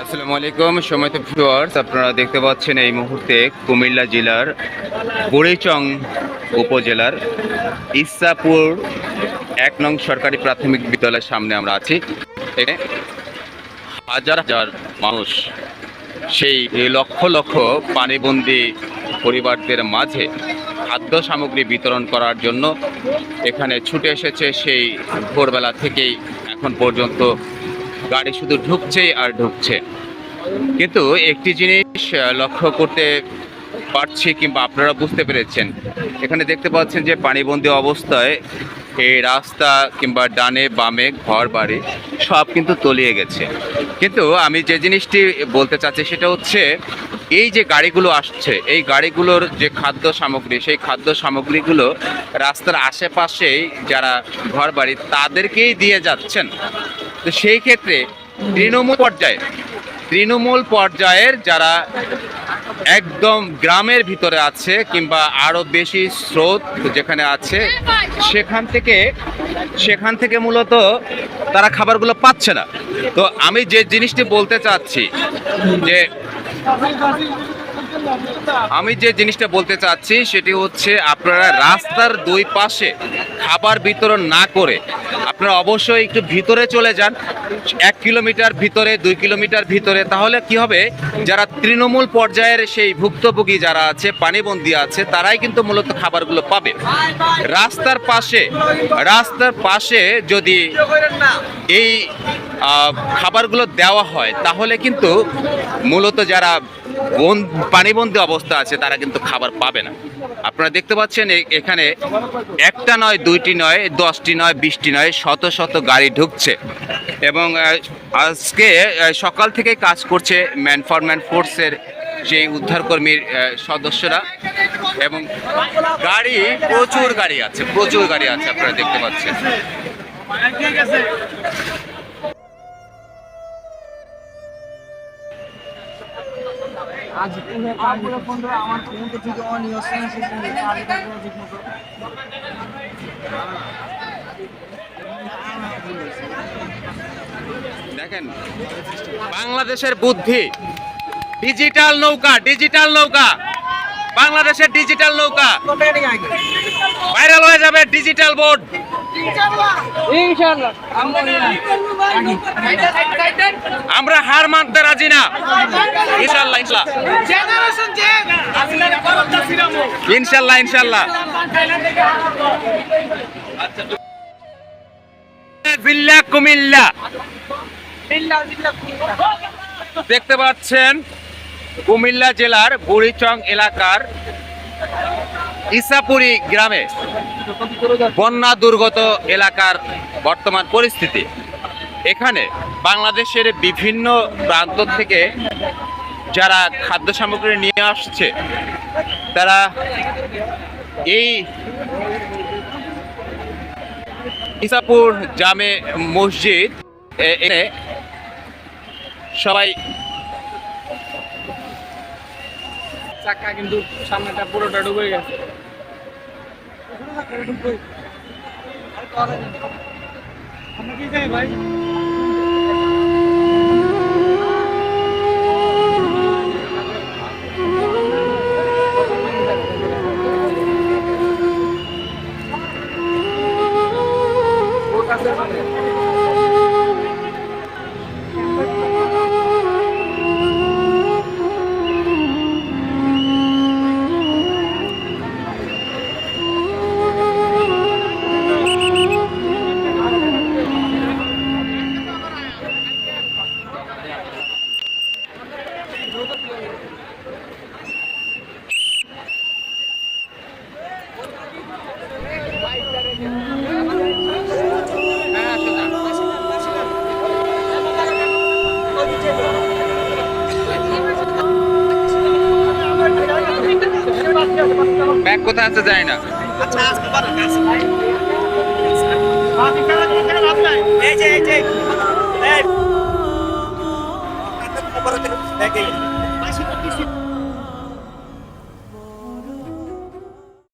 আসসালামু আলাইকুম সময়ত ভিউয়ার্স আপনারা দেখতে পাচ্ছেন এই মুহূর্তে কুমিল্লা জেলার বুড়িচং উপজেলার ইসাপুর এক নং সরকারি প্রাথমিক বিদ্যালয়ের সামনে আমরা আছি। হাজার হাজার মানুষ সেই লক্ষ লক্ষ পানিবন্দী পরিবারদের মাঝে খাদ্য সামগ্রী বিতরণ করার জন্য এখানে ছুটে এসেছে সেই ভোরবেলা থেকেই এখন পর্যন্ত গাড়ি শুধু ঢুকছেই আর ঢুকছে। কিন্তু একটি জিনিস লক্ষ্য করতে পারছি কিংবা আপনারা বুঝতে পেরেছেন। এখানে দেখতে পাচ্ছেন যে পানিবন্দী অবস্থায় এই রাস্তা কিংবা ডানে বামে ঘর বাড়ি সব কিন্তু তলিয়ে গেছে। কিন্তু আমি যে জিনিসটি বলতে চাচ্ছি সেটা হচ্ছে এই যে গাড়িগুলো আসছে, এই গাড়িগুলোর যে খাদ্য সামগ্রী, সেই খাদ্য সামগ্রীগুলো রাস্তার আশেপাশেই যারা ঘর বাড়ি তাদেরকেই দিয়ে যাচ্ছেন। তো সেই ক্ষেত্রে তৃণমূল পর্যায়ে, তৃণমূল পর্যায়ের যারা একদম গ্রামের ভিতরে আছে কিংবা আরও বেশি স্রোত যেখানে আছে, সেখান থেকে সেখান থেকে মূলত তারা খাবারগুলো পাচ্ছে না। তো আমি যে জিনিসটি বলতে চাচ্ছি, যে আমি যে জিনিসটা বলতে চাচ্ছি, সেটি হচ্ছে আপনারা রাস্তার দুই পাশে খাবার বিতরণ না করে আপনারা অবশ্যই একটু ভিতরে চলে যান, এক কিলোমিটার ভিতরে, দুই কিলোমিটার ভিতরে। তাহলে কি হবে, যারা তৃণমূল পর্যায়ের সেই ভুক্তভোগী যারা আছে, পানিবন্দী আছে, তারাই কিন্তু মূলত খাবারগুলো পাবে। রাস্তার পাশে রাস্তার পাশে যদি এই খাবারগুলো দেওয়া হয়, তাহলে কিন্তু মূলত যারা বন, পানিবন্দী অবস্থা আছে, তারা কিন্তু খাবার পাবে না। আপনারা দেখতে পাচ্ছেন এখানে একটা নয়, দুইটি নয়, দশটি নয়, বিশটি নয়, শত শত গাড়ি ঢুকছে। এবং আজকে সকাল থেকে কাজ করছে ম্যান ফর ম্যান ফোর্সের সেই উদ্ধারকর্মীর সদস্যরা। এবং গাড়ি, প্রচুর গাড়ি আছে, প্রচুর গাড়ি আছে, আপনারা দেখতে পাচ্ছেন। আজ পুরো তারপরে ফোন করে আমার ফোন তো ঠিক দেখেন বাংলাদেশের বুদ্ধি। ডিজিটাল নৌকা ডিজিটাল নৌকা। বাংলাদেশের ডিজিটাল নৌকা। ভাইরাল হয়ে যাবে ডিজিটাল বোর্ড। আমরা হার মানতে রাজি না। ইনশাল্লাহ ইনশাল্লাহ ইনশাল্লাহ ইনশাল্লাহ বিল্লা কুমিল্লা। দেখতে পাচ্ছেন কুমিল্লা জেলার বুড়িচং এলাকার ইসাপুরি গ্রামে বন্যা দুর্গত এলাকার বর্তমান পরিস্থিতি। এখানে বাংলাদেশের বিভিন্ন প্রান্ত থেকে যারা খাদ্য সামগ্রী নিয়ে আসছে, তারা এই ইসাপুর জামে মসজিদ সবাই চাকা কিন্তু সামনেটা পুরোটা ডুবে গেছে। আমরা কি যাই ভাই? কথা আছে যায় না। আচ্ছা আজকে বলেন আচ্ছা। এই যে এই যে। এই। আচ্ছা,